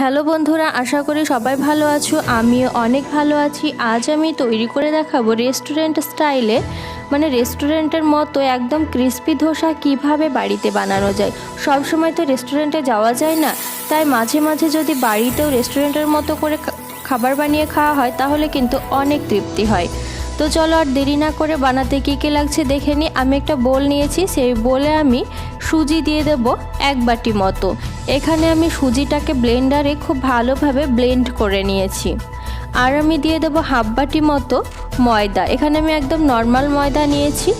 Hello বন্ধুরা, আশা করি সবাই ভালো আছো। আমিও অনেক ভালো আছি। আজ আমি তৈরি করে দেখাবো রেস্টুরেন্ট স্টাইলে মানে রেস্টুরেন্টের মতো একদম ক্রিস্পি ধোসা কীভাবে বাড়িতে বানানো যায়। সব সময় তো রেস্টুরেন্টে যাওয়া যায় না, তাই মাঝে মাঝে যদি বাড়িতেও রেস্টুরেন্টের মতো করে খাবার বানিয়ে খাওয়া হয়, তাহলে কিন্তু অনেক তৃপ্তি হয়। তো চলো আর দেরি না করে বানাতে কী কী লাগছে দেখে নিই আমি একটা বোল নিয়েছি, সেই বোলে আমি সুজি দিয়ে দেব এক বাটি মতো। এখানে আমি সুজিটাকে ব্লেন্ডারে খুব ভালোভাবে ব্লেন্ড করে নিয়েছি। আর আমি দিয়ে দেবো হাফ বাটি মতো ময়দা। এখানে আমি একদম নর্মাল ময়দা নিয়েছি।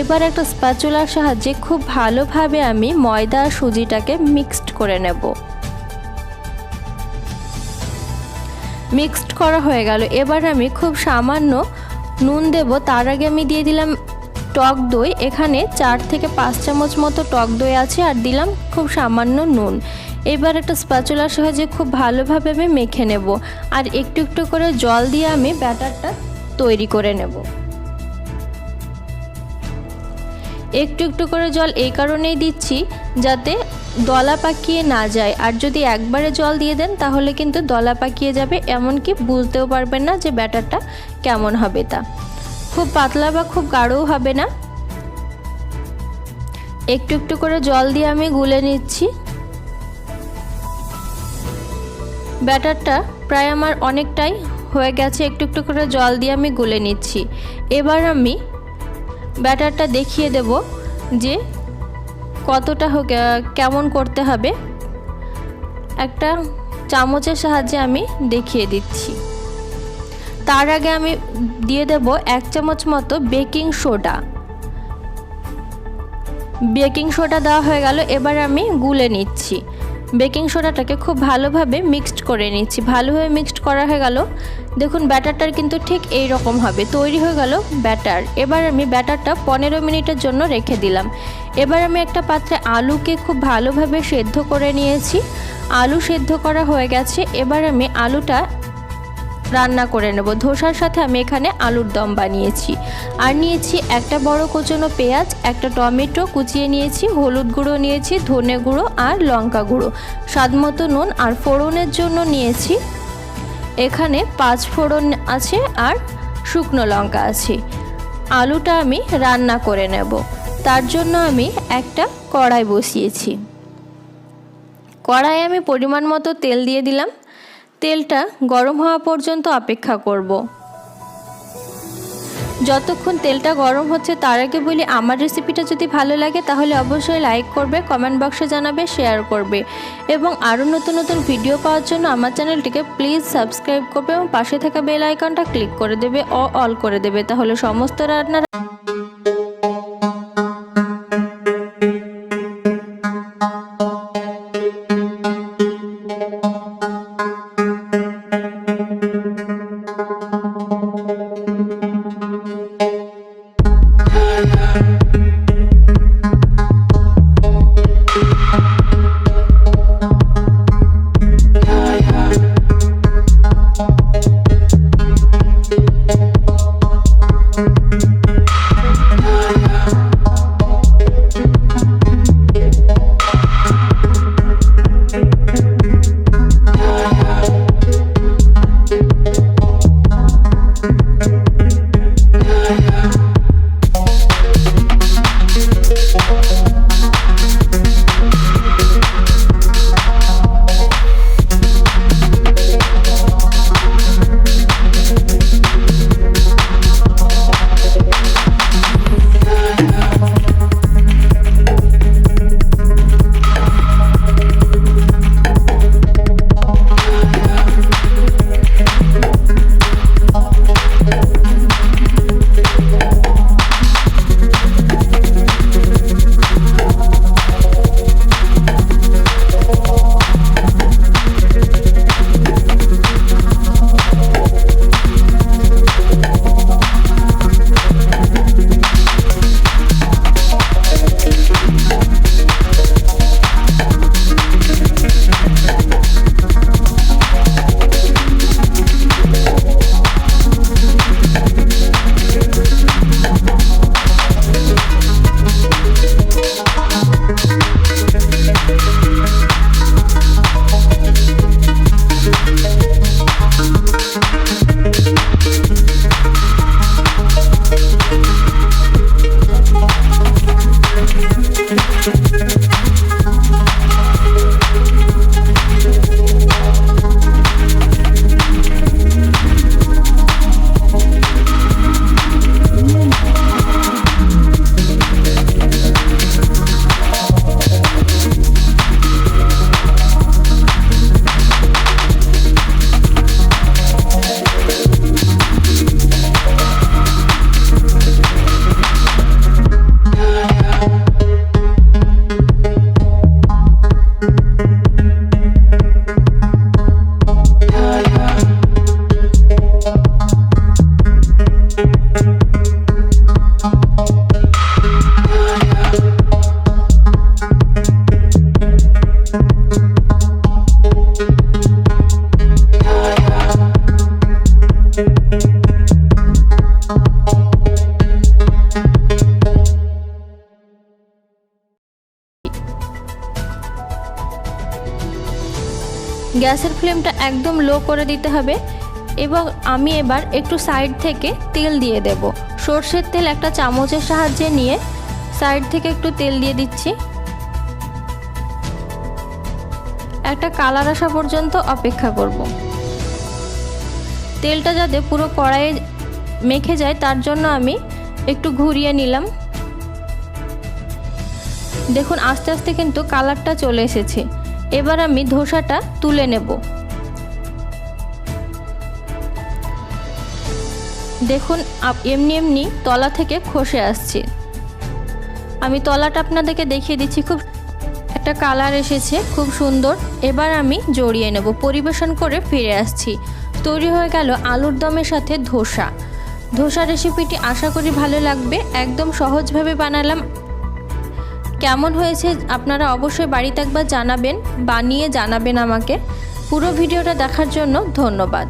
এবার একটা স্প্যাচুলার সাহায্যে খুব ভালোভাবে আমি ময়দা আর সুজিটাকে মিক্সড করে নেব। মিক্সড করা হয়ে গেল। এবার আমি খুব সামান্য নুন দেব, তার আগে আমি দিয়ে দিলাম টক দই। এখানে চার থেকে পাঁচ চামচ মতো টক দই আছে আর দিলাম খুব সামান্য নুন। এবার একটা স্প্যাচুলার সাহায্যে খুব ভালোভাবে আমি মেখে নেব আর একটু একটু করে জল দিয়ে আমি ব্যাটারটা তৈরি করে নেব। একটু একটু করে জল এই কারণেই দিচ্ছি যাতে দলা পাকিয়ে না যায়। আর যদি একবারে জল দিয়ে দেন, তাহলে কিন্তু দলা পাকিয়ে যাবে, এমনকি বুঝতেও পারবেন না যে ব্যাটারটা কেমন হবে তা। খুব পাতলা বা খুব গাঢ়ও হবে না। একটু একটু করে জল দিয়ে আমি গুলে নিচ্ছি। ব্যাটারটা প্রায় আমার অনেকটাই হয়ে গেছে, একটু একটু করে জল দিয়ে আমি গুলে নিচ্ছি। এবার আমি ব্যাটারটা দেখিয়ে দেব যে কতটা কেমন করতে হবে, একটা চামচের সাহায্যে আমি দেখিয়ে দিচ্ছি। তার আগে আমি দিয়ে দেব এক চামচ মতো বেকিং সোডা। বেকিং সোডা দেওয়া হয়ে গেল, এবার আমি গুলে নিচ্ছি। বেকিং সোডাটাকে খুব ভালোভাবে মিক্সড করে নিচ্ছি ভালোভাবে মিক্সড করা হয়ে গেল। দেখুন, ব্যাটারটার কিন্তু ঠিক এই রকম হবে। তৈরি হয়ে গেল ব্যাটার। এবার আমি ব্যাটারটা পনেরো মিনিটের জন্য রেখে দিলাম। এবার আমি একটা পাত্রে আলুকে খুব ভালোভাবে সেদ্ধ করে নিয়েছি। আলু সেদ্ধ করা হয়ে গেছে। এবার আমি আলুটা রান্না করে নেব। ধোসার সাথে আমি এখানে আলুর দম বানিয়েছি। আর নিয়েছি একটা বড় কোচনো পেঁয়াজ, একটা টমেটো কুচিয়ে নিয়েছি, হলুদ গুঁড়ো নিয়েছি, ধনে গুঁড়ো আর লঙ্কা গুঁড়ো। স্বাদ মতো নুন আর ফোড়নের জন্য নিয়েছি। এখানে পাঁচ ফোড়ন আছে আর শুকনো লঙ্কা আছে। আলুটা আমি রান্না করে নেব। তার জন্য আমি একটা কড়াই বসিয়েছি। কড়াইয়ে আমি পরিমাণ মতো তেল দিয়ে দিলাম। তেলটা গরম হওয়া পর্যন্ত অপেক্ষা করব। যতক্ষণ তেলটা গরম হচ্ছে, তার আগে বলি, আমার রেসিপিটা যদি ভালো লাগে, তাহলে অবশ্যই লাইক করবে কমেন্ট বক্সে জানাবে শেয়ার করবে। এবং আরও নতুন নতুন ভিডিও পাওয়ার জন্য আমার চ্যানেলটিকে প্লিজ সাবস্ক্রাইব করবে এবং পাশে থাকা বেল আইকনটা ক্লিক করে দেবে অল করে দেবে। তাহলে সমস্ত রান্নার গ্যাসের ফ্লেমটা একদম লো করে দিতে হবে এবং আমি এবার একটু সাইড থেকে তেল দিয়ে দেব। সর্ষের তেল একটা চামচের সাহায্যে নিয়ে সাইড থেকে একটু তেল দিয়ে দিচ্ছি। একটা কালার আসা পর্যন্ত অপেক্ষা করব। তেলটা যাতে পুরো কড়াইয়ে মেখে যায়, তার জন্য আমি একটু ঘুরিয়ে নিলাম। দেখুন, আস্তে আস্তে কিন্তু কালারটা চলে এসেছে। এবার আমি ধোসাটা তুলে নেব। দেখুন এমনি এমনি তলা থেকে খসে আসছে। আমি তলাটা আপনাদেরকে দেখিয়ে দিচ্ছি। খুব একটা কালার এসেছে, খুব সুন্দর। এবার আমি জড়িয়ে নেব, পরিবেশন করে ফিরে আসছি। তৈরি হয়ে গেল আলুর দমের সাথে ধোসা। ধোসা রেসিপিটি আশা করি ভালো লাগবে। একদম সহজভাবে বানালাম। কেমন হয়েছে আপনারা অবশ্যই বাড়িতে একবার জানাবেন, বানিয়ে জানাবেন আমাকে। পুরো ভিডিওটা দেখার জন্য ধন্যবাদ।